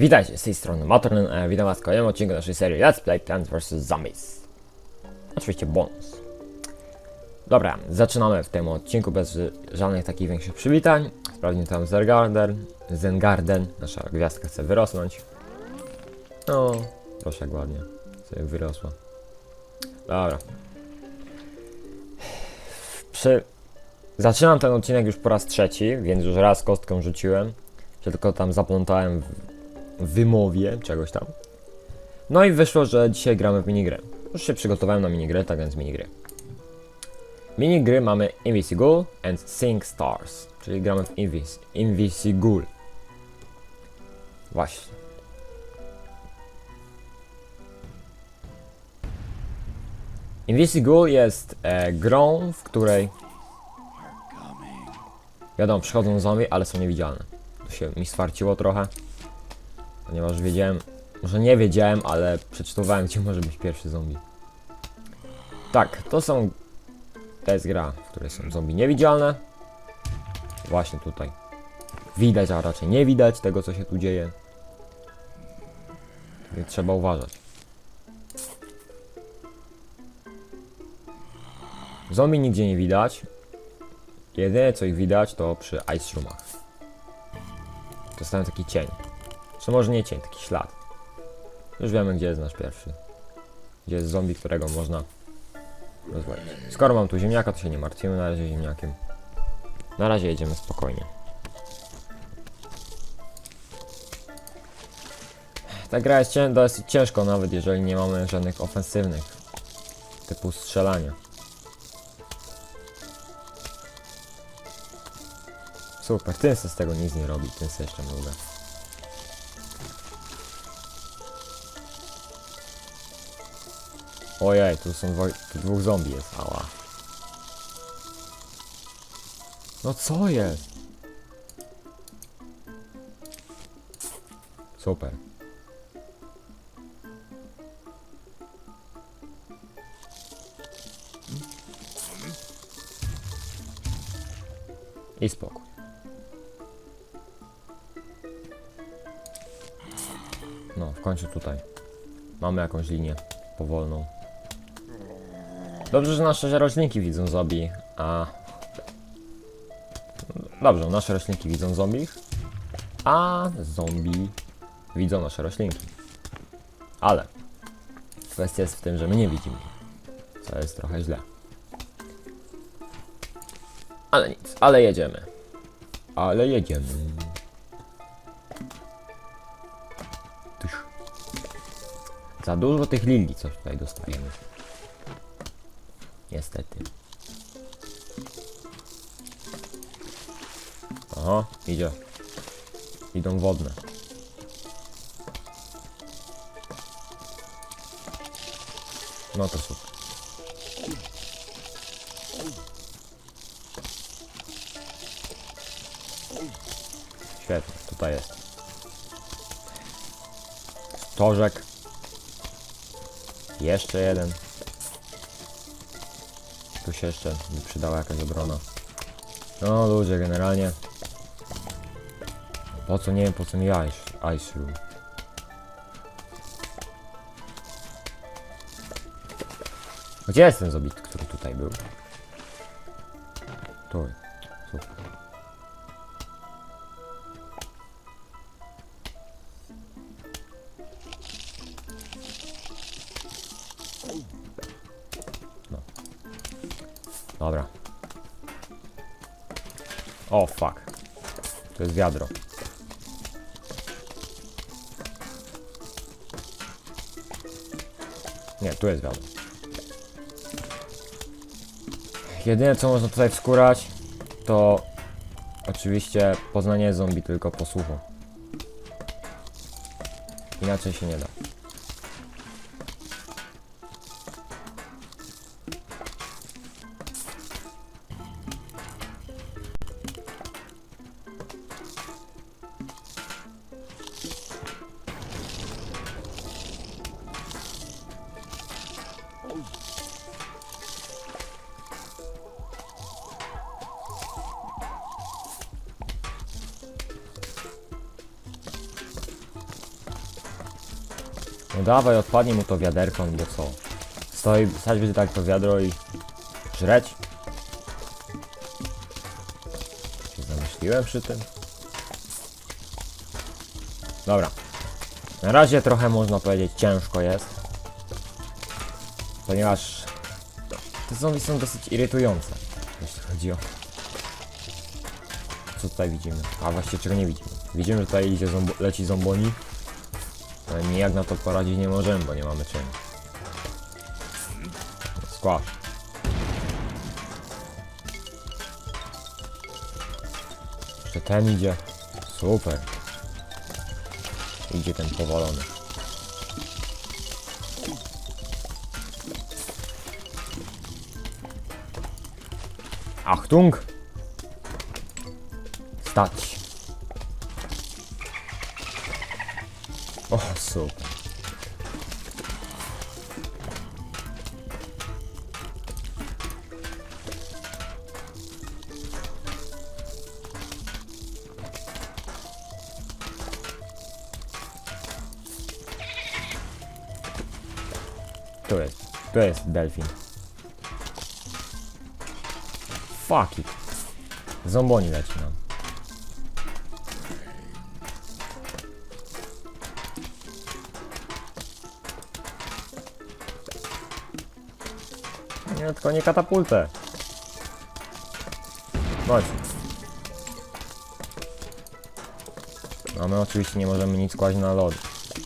Witajcie, z tej strony Matornen, e, witam was w kolejnym odcinku naszej serii Let's Play Plants vs. Zombies. Oczywiście bonus. Dobra, zaczynamy w tym odcinku bez żadnych takich większych przywitań. Sprawdźmy tam Zengarden, Zengarden, nasza gwiazdka chce wyrosnąć. No, proszę jak ładnie sobie wyrosła. Dobra. Przy... Zaczynam ten odcinek już po raz trzeci, więc już raz kostką rzuciłem. Się tylko tam zaplątałem w wymowie czegoś tam. No i wyszło, że dzisiaj gramy w minigrę. Już się przygotowałem na minigrę, tak więc minigry. Minigry mamy Invisigoul and Sing Stars, czyli gramy w Invis Invisigoul. Właśnie. Invisigoul jest e, grą, w której wiadomo, przychodzą zombie, ale są niewidzialne. To się mi swarciło trochę, ponieważ wiedziałem, może nie wiedziałem, ale przeczytywałem, gdzie może być pierwszy zombie. Tak, to są, to jest gra, w której są zombie niewidzialne. Właśnie tutaj. Widać, a raczej nie widać tego, co się tu dzieje. Więc trzeba uważać. Zombie nigdzie nie widać. Jedyne co ich widać to przy ice roomach. Dostałem taki cień. Czy może nie cień, taki ślad. Już wiemy gdzie jest nasz pierwszy. Gdzie jest zombie, którego można rozwalić. Skoro mam tu ziemniaka, to się nie martwimy na razie ziemniakiem. Na razie jedziemy spokojnie. Ta gra jest cię dosyć ciężko nawet jeżeli nie mamy żadnych ofensywnych typu strzelania. Super, ten se z tego nic nie robi, ten se jeszcze mruga. Ojej, tu są dwo tu dwóch zombie jest, ała. No co jest? Super. I spokój. No, w końcu tutaj. Mamy jakąś linię powolną. Dobrze, że nasze roślinki widzą zombie, a... Dobrze, nasze roślinki widzą zombie, a zombie widzą nasze roślinki. Ale kwestia jest w tym, że my nie widzimy. Co jest trochę źle. Ale nic, ale jedziemy. Ale jedziemy. Za dużo tych lilii coś tutaj dostajemy. Niestety. Aha, idzie. Idą wodne. No to super. Świetnie, tutaj jest. Stożek. Jeszcze jeden. Tu się jeszcze by przydała jakaś obrona. No ludzie, generalnie. Po co, nie wiem po co mi ice, ice room. Gdzie jest ten zobit, który tutaj był? Tu. Super. Dobra. O, fuck. To jest wiadro. Nie, tu jest wiadro. Jedyne co można tutaj wskórać to oczywiście poznanie zombie tylko po słuchu. Inaczej się nie da. No dawaj, odpadnie mu to wiaderko, no bo co? Stoi, stać będzie tak to wiadro i żreć? Się zamyśliłem przy tym? Dobra. Na razie trochę można powiedzieć ciężko jest. Ponieważ te zombie są dosyć irytujące, jeśli chodzi o... Co tutaj widzimy? A właściwie czego nie widzimy? Widzimy, że tutaj idzie zombo leci zomboni. Nijak na to poradzić nie możemy, bo nie mamy czym. Skłasz. Jeszcze ten idzie. Super. Idzie ten powolony. Achtung! Stać. O, super. Tu jest, tu jest delfin. Fuck it. Zomboni leci nam. Nie, tylko nie katapultę. Chodź. No my oczywiście nie możemy nic kłaść na, lod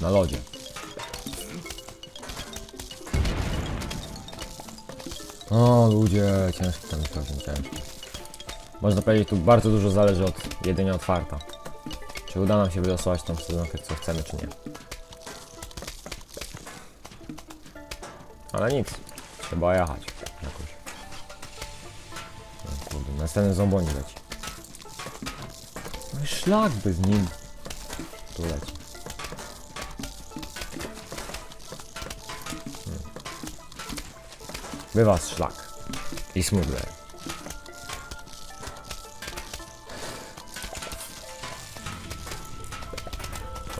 na lodzie. O ludzie, ciężko ten problem, ciężko. Można powiedzieć, tu bardzo dużo zależy od jedynie od farta. Czy uda nam się wylosować tą sezonkę, co chcemy, czy nie. Ale nic, trzeba jechać następny zomboni leci. No szlak by z nim tu leci. Hmm. Bywa szlak i smudler.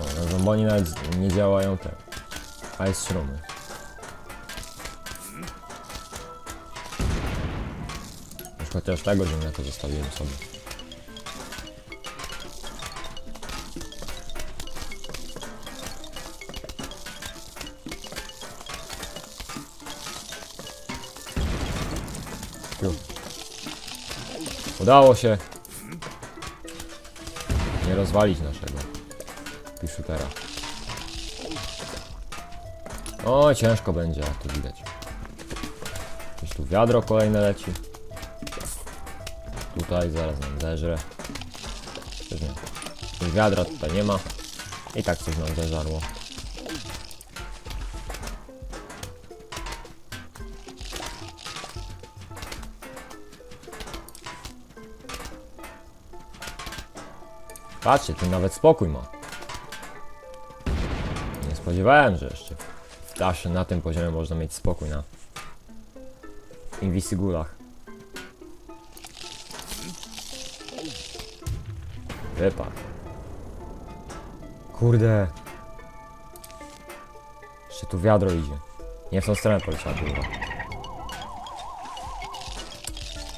O, na zomboni nawet nie działają te ice shroomy. Chociaż tego ziemniaka zostawiłem sobie. Udało się nie rozwalić naszego piszutera. O, ciężko będzie, jak tu widać. Gdzieś tu wiadro kolejne leci. Tutaj zaraz nam zeżre. Też nie. Wiadra tutaj nie ma. I tak coś nam zeżarło. Patrzcie, ten nawet spokój ma. Nie spodziewałem, że jeszcze Daszy na tym poziomie można mieć spokój na Invisigulach. Wypadł. Kurde. Jeszcze tu wiadro idzie. Nie w tą stronę poleciała kurwa.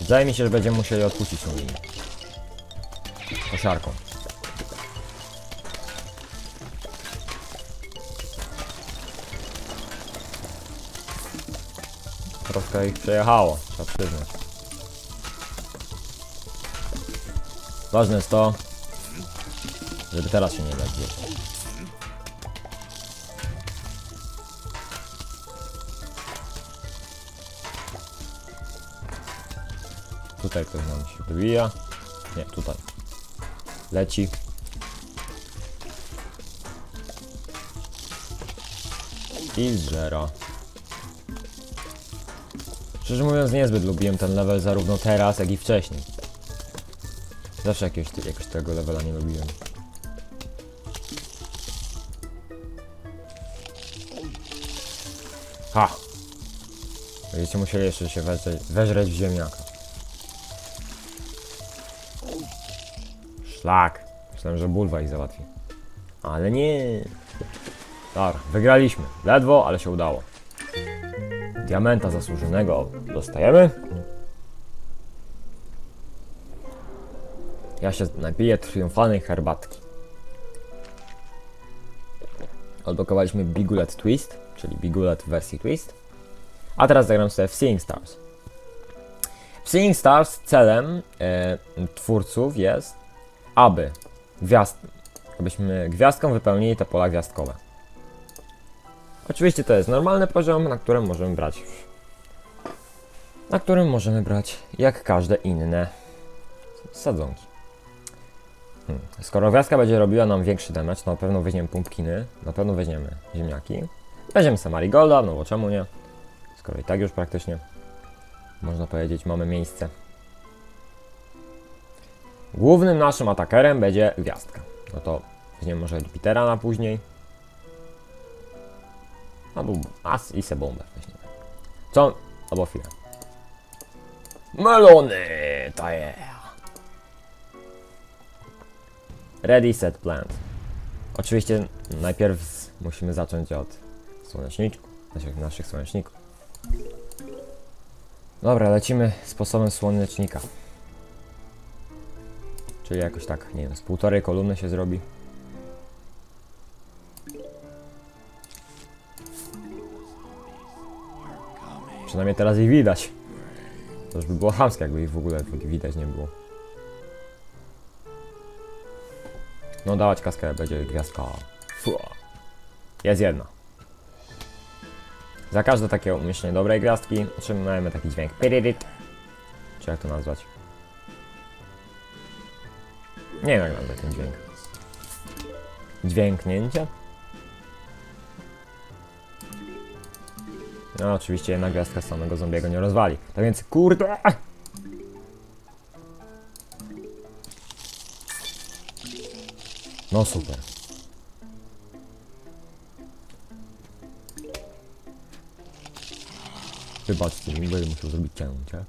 Wydaje mi się, że będziemy musieli odpuścić tą linię. Kosiarką. Troszkę ich przejechało, trzeba przyznać. Ważne jest to, żeby teraz się nie zjeść. Tutaj ktoś nam się wybija. Nie, tutaj. Leci. I zżera. Szczerze mówiąc, niezbyt lubiłem ten level zarówno teraz, jak i wcześniej. Zawsze jakiegoś, jakoś tego levela nie lubiłem. Ha! Będziecie musieli jeszcze się weżreć, weżreć w ziemniaka. Szlak. Myślałem, że bulwa ich załatwi. Ale nie. Dobra, wygraliśmy. Ledwo, ale się udało. Diamenta zasłużonego dostajemy. Ja się napiję triumfalnej herbatki. Odblokowaliśmy Bigulet Twist, czyli Bigulet w wersji Twist. A teraz zagram sobie w Seeing Stars. W Seeing Stars celem e, twórców jest, aby gwiazd, abyśmy gwiazdką wypełnili te pola gwiazdkowe. Oczywiście to jest normalny poziom, na którym możemy brać na którym możemy brać jak każde inne sadzonki. Hmm. Skoro gwiazdka będzie robiła nam większy damage, to na pewno weźmiemy pumpkiny, na pewno weźmiemy ziemniaki. Weźmiemy sobie no bo czemu nie? Skoro i tak już praktycznie, można powiedzieć, mamy miejsce. Głównym naszym atakerem będzie gwiazdka. No to weźmiemy może Jupitera na później. Albo as i se weźmiemy. Co? Albo chwilę. Melony! To yeah. Ready, set, plant. Oczywiście najpierw z- musimy zacząć od słoneczników, naszych, naszych słoneczników. Dobra, lecimy sposobem słonecznika. Czyli jakoś tak, nie wiem, z półtorej kolumny się zrobi. Przynajmniej teraz ich widać. To już by było chamskie, jakby ich w ogóle widać nie było. No dawać kaskę, będzie gwiazdka. Fu. Jest jedna. Za każde takie umieszczenie dobrej gwiazdki otrzymujemy taki dźwięk. Pyryryt. Czy jak to nazwać? Nie wiem jak nazwać ten dźwięk. Dźwięknięcie? No oczywiście jedna gwiazdka samego zombiego nie rozwali. Tak więc kurde! No super. Wybaczcie mi, będę musiał zrobić cięcie.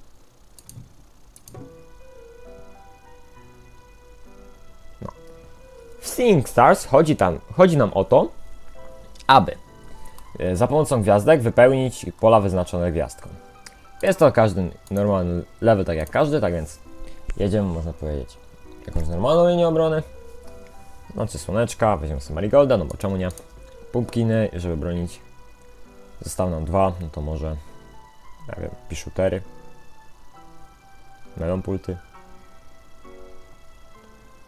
No. W Seeing Stars chodzi, tam, chodzi nam o to, aby e, za pomocą gwiazdek wypełnić pola wyznaczone gwiazdką. Jest to każdy normalny level, tak jak każdy, tak więc jedziemy, można powiedzieć, jakąś normalną linię obrony. Znaczy słoneczka, weźmiemy sobie Marigolda, no bo czemu nie? Pumpkiny, żeby bronić. Zostały nam dwa, no to może, nie wiem, piszutery. Melon pulty.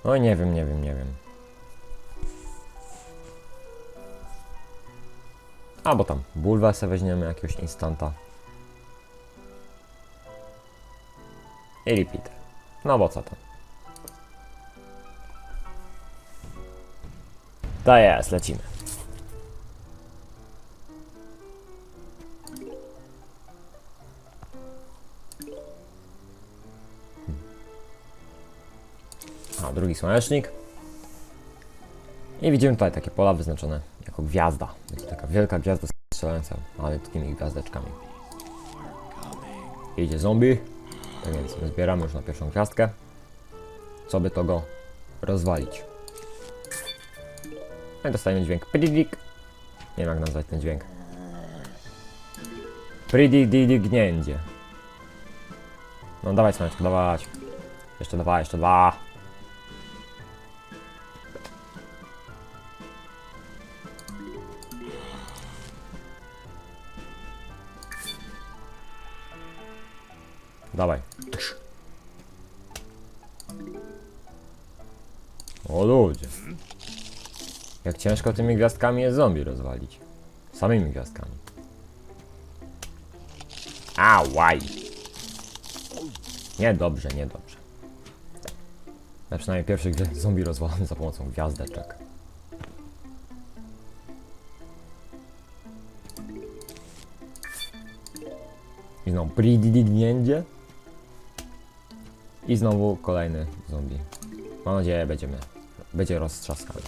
No nie wiem, nie wiem, nie wiem. Albo tam bulwę sobie weźmiemy, jakiegoś instant'a. I repeater. No bo co tam. To jest, lecimy. A, drugi słonecznik. I widzimy tutaj takie pola wyznaczone jako gwiazda. Będzie taka wielka gwiazda strzelająca malutkimi gwiazdeczkami. Idzie zombie. Tak więc my zbieramy już na pierwszą gwiazdkę. Co by to go rozwalić. No i dostajemy dźwięk pridik. Nie wiem jak nazwać ten dźwięk. Pridigdignięcie. No dawaj słoneczko, dawać. Jeszcze dwa, jeszcze dwa. Dawaj. O ludzie. Jak ciężko tymi gwiazdkami jest zombie rozwalić. Samymi gwiazdkami. A. Niedobrze, niedobrze. Ja przynajmniej pierwszy zombie rozwalony za pomocą gwiazdeczek. I znowu prididnięcie. I znowu kolejny zombie. Mam nadzieję, będziemy, będzie roztrzaskany.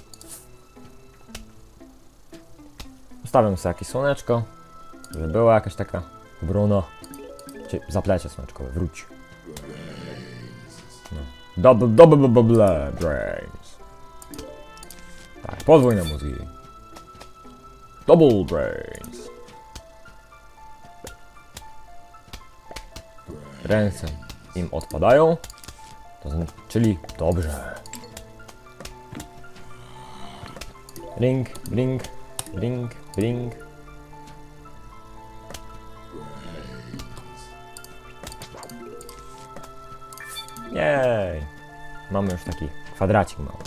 Ustawiam sobie jakieś słoneczko, żeby była jakaś taka Bruno. Czy zaplecze słoneczkowe, wróć. No. Double, double, brains. Tak, podwójne mózgi. Double Brains. Ręce im odpadają, to czyli dobrze. Ring, ring, ring, ring. Jej! Mamy już taki kwadracik mały.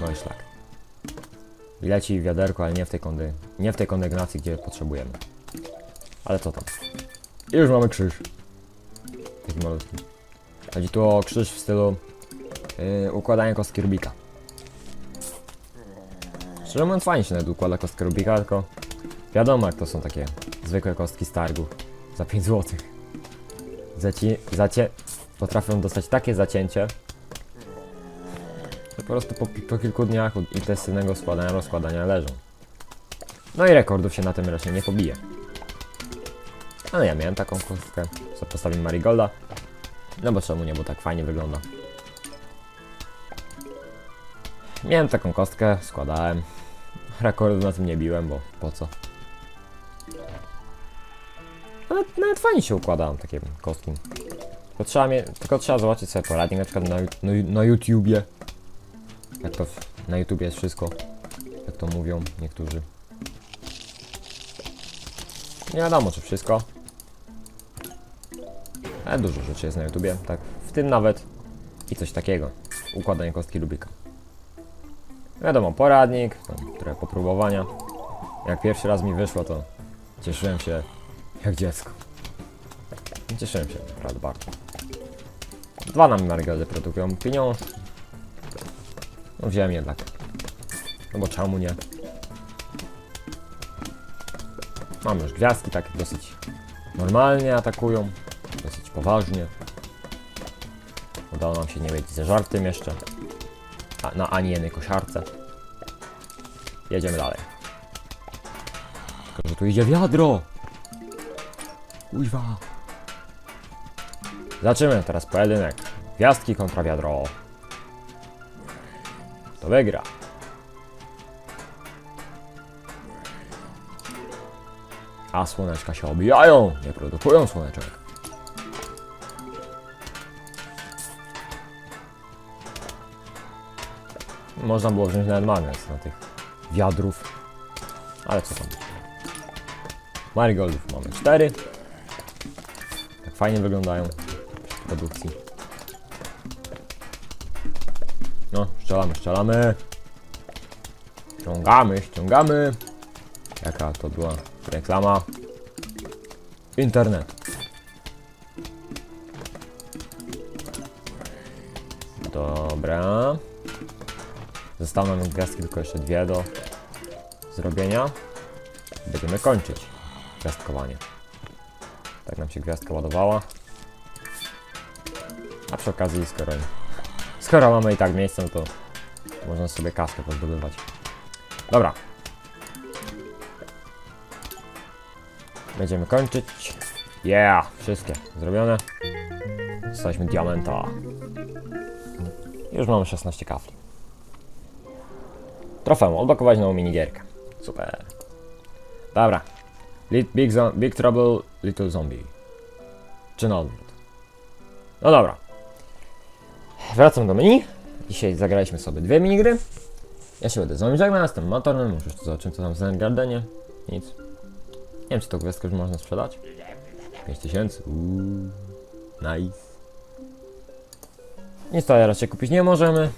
No i szlak. Leci wiaderko, ale nie w tej kondy, nie w tej kondygnacji, gdzie potrzebujemy. Ale co tam? I już mamy krzyż. Taki malutki. Chodzi tu o krzyż w stylu yy, układania kostki Rubika. Szczerze mówiąc fajnie się nawet układa kostkę Rubika, tylko wiadomo jak to są takie zwykłe kostki z targu za 5 zł. Zaci zacie potrafią dostać takie zacięcie, że po prostu po, po kilku dniach intensywnego składania, rozkładania leżą. No i rekordów się na tym raczej nie pobije. Ale ja miałem taką kostkę, co postawiłem Marigolda. No bo czemu nie, bo tak fajnie wygląda. Miałem taką kostkę, składałem. Rekordów na tym nie biłem, bo po co? Nawet, nawet fajnie się układają takie kostki. Tylko trzeba, mie- tylko trzeba zobaczyć sobie poradnik na przykład na, na, na YouTubie. Jak to w, na YouTubie jest wszystko. Jak to mówią niektórzy. Nie wiadomo czy wszystko. Ale dużo rzeczy jest na YouTubie, tak. W tym nawet i coś takiego. Układanie kostki Lubika. Wiadomo, poradnik, trochę popróbowania. Jak pierwszy raz mi wyszło, to cieszyłem się jak dziecko. Cieszyłem się, naprawdę bardzo. Dwa nam margoldy produkują pieniądz. No wziąłem jednak. No bo czemu nie? Mamy już gwiazdki takie dosyć normalnie atakują. Poważnie. Udało nam się nie być ze żartem jeszcze. A, na ani jednej kosiarce. Jedziemy dalej. Tylko, że tu idzie wiadro! Kuźwa! Zaczynamy teraz pojedynek. Gwiazdki kontra wiadro. To wygra. A słoneczka się obijają, nie produkują słoneczek. Można było wziąć nawet magnes na tych wiadrów. Ale co tam. Marigoldów mamy 4. Tak fajnie wyglądają przy produkcji. No, strzelamy, strzelamy. Ściągamy, ściągamy. Jaka to była reklama? Internet. Dobra. Zostały nam gwiazdki tylko jeszcze dwie do zrobienia. Będziemy kończyć gwiazdkowanie. Tak nam się gwiazdka ładowała. A przy okazji, skoro, skoro mamy i tak miejsce, no to można sobie kaskę pozdobywać. Dobra. Będziemy kończyć. Yeah! Wszystkie zrobione. Dostaliśmy diamenta. Już mamy 16 kafli. Trofeum, odblokować nową minigierkę. Super. Dobra. Big, big Trouble, Little Zombie. Czy na odwrót? No dobra. Wracam do menu. Dzisiaj zagraliśmy sobie dwie minigry. Ja się będę z wami żegnał, jestem Matornem, już to zobaczymy co tam w Gardenie. Nic. Nie wiem czy to gwiazdkę już można sprzedać. 5000. Uuu. Nice. Nic to raczej kupić nie możemy.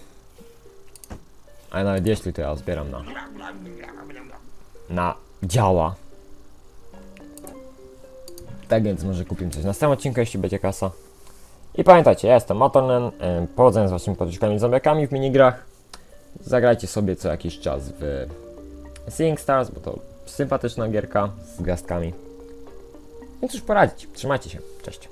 Ale nawet jeśli to ja zbieram na na działa. Tak więc może kupimy coś w następnym odcinku, jeśli będzie kasa. I pamiętajcie, ja jestem Matornen, yy, powodzenia z waszymi podróżkami z zombiakami w minigrach. Zagrajcie sobie co jakiś czas w Seeing Stars, bo to sympatyczna gierka z gwiazdkami. Więc już poradzić. Trzymajcie się. Cześć.